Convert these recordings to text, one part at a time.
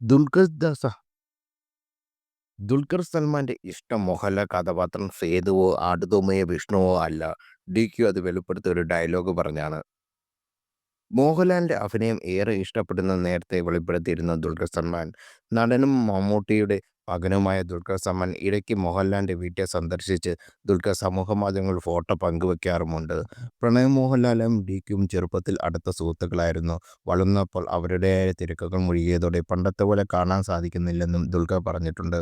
ദുൽഖർ ദാസ ദുൽഖർ സൽമാന്റെ ഇഷ്ടം മോഹൻലാൽ കഥാപാത്രം സേതുവോ ആടുതോമയോ വിഷ്ണുവോ അല്ല. ഡി ക്യു അത് വെളിപ്പെടുത്തിയ ഒരു ഡയലോഗ് പറഞ്ഞാണ്. മോഹൻലാലിന്റെ അഭിനയം ഏറെ ഇഷ്ടപ്പെടുന്ന നേരത്തെ വെളിപ്പെടുത്തിയിരുന്ന ദുൽഖർ സൽമാൻ നടനും മമ്മൂട്ടിയുടെ മകനുമായ ദുൽഖർ സൽമാൻ ഇടയ്ക്ക് മോഹൻലാലിന്റെ വീട്ടിൽ സന്ദർശിച്ച് ദുൽഖർ സമൂഹ മാധ്യമങ്ങളിൽ ഫോട്ടോ പങ്കുവെക്കാറുമുണ്ട്. പ്രണയം മോഹൻലാലും ഡിക്കും ചെറുപ്പത്തിൽ അടുത്ത സുഹൃത്തുക്കളായിരുന്നു. വളർന്നപ്പോൾ അവരുടേതായ തിരക്കുകൾ മുഴുകിയതോടെ പണ്ടത്തെ പോലെ കാണാൻ സാധിക്കുന്നില്ലെന്നും ദുൽഖർ പറഞ്ഞിട്ടുണ്ട്.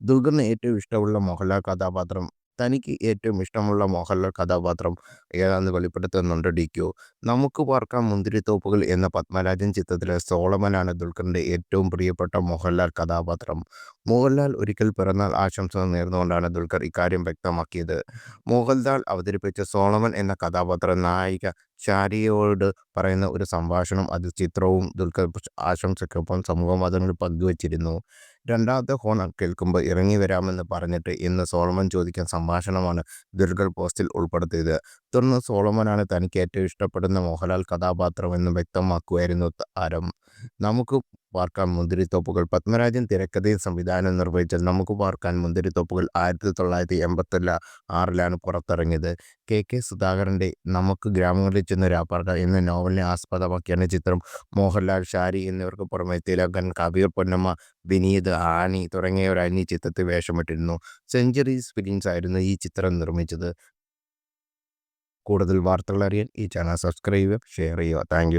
ദുൽഖറിന് ഏറ്റവും ഇഷ്ടമുള്ള മോഹൻലാൽ കഥാപാത്രം തനിക്ക് ഏറ്റവും ഇഷ്ടമുള്ള മോഹൻലാൽ കഥാപാത്രം ഏതാണെന്ന് വെളിപ്പെടുത്തുന്നുണ്ട് ഡി ക്യു. നമുക്ക് പാർക്കാം മുന്തിരിത്തോപ്പുകൾ എന്ന പത്മരാജൻ ചിത്രത്തിലെ സോളമനാണ് ദുൽഖറിന്റെ ഏറ്റവും പ്രിയപ്പെട്ട മോഹൻലാൽ കഥാപാത്രം. മോഹൻലാൽ ഒരിക്കൽ പിറന്നാൾ ആശംസ നേർന്നുകൊണ്ടാണ് ദുൽഖർ ഇക്കാര്യം വ്യക്തമാക്കിയത്. മോഹൻലാൽ അവതരിപ്പിച്ച സോളമൻ എന്ന കഥാപാത്ര നായിക ഷാരിയോട് പറയുന്ന ഒരു സംഭാഷണം അത് ചിത്രവും ദുൽഖർ ആശംസയ്ക്കൊപ്പം സമൂഹമാധ്യമങ്ങളിൽ പങ്കുവച്ചിരുന്നു. രണ്ടാമത്തെ ഹോൺ കേൾക്കുമ്പോൾ ഇറങ്ങി വരാമെന്ന് പറഞ്ഞിട്ട് ഇന്ന് സോളമൻ ചോദിക്കാൻ സംഭാഷണമാണ് ദുൽഖർ പോസ്റ്റിൽ ഉൾപ്പെടുത്തിയത്. തുടർന്ന് സോളമനാണ് തനിക്ക് ഏറ്റവും ഇഷ്ടപ്പെടുന്ന മോഹൻലാൽ കഥാപാത്രമെന്ന് വ്യക്തമാക്കുമായിരുന്നു താരം നമുക്ക് പാർക്കാൻ മുന്തിരിത്തോപ്പുകൾ. പത്മരാജൻ തിരക്കഥയിൽ സംവിധാനം നിർവഹിച്ച നമുക്ക് പാർക്കാൻ മുന്തിരിത്തോപ്പുകൾ ആയിരത്തി തൊള്ളായിരത്തി എൺപത്തില്ല ആറിലാണ് പുറത്തിറങ്ങിയത്. കെ. കെ. സുധാകരന്റെ നമുക്ക് ഗ്രാമങ്ങളിൽ ചെന്ന് രാപ്പാർക്ക എന്ന നോവലിനെ ആസ്പദമാക്കിയാണ് ചിത്രം. മോഹൻലാൽ ഷാരി എന്നിവർക്ക് പുറമെ തിലകൻ കബീർ പൊന്നമ്മ വിനീത് ആനി തുടങ്ങിയവർ അന്യ ചിത്രത്തിൽ വേഷമിട്ടിരുന്നു. സെഞ്ചുറീസ് ഫിലിംസ് ആയിരുന്നു ഈ ചിത്രം നിർമ്മിച്ചത്. കൂടുതൽ വാർത്തകൾ അറിയാൻ ഈ ചാനൽ സബ്സ്ക്രൈബ് ചെയ്യുക ഷെയർ ചെയ്യുക. താങ്ക്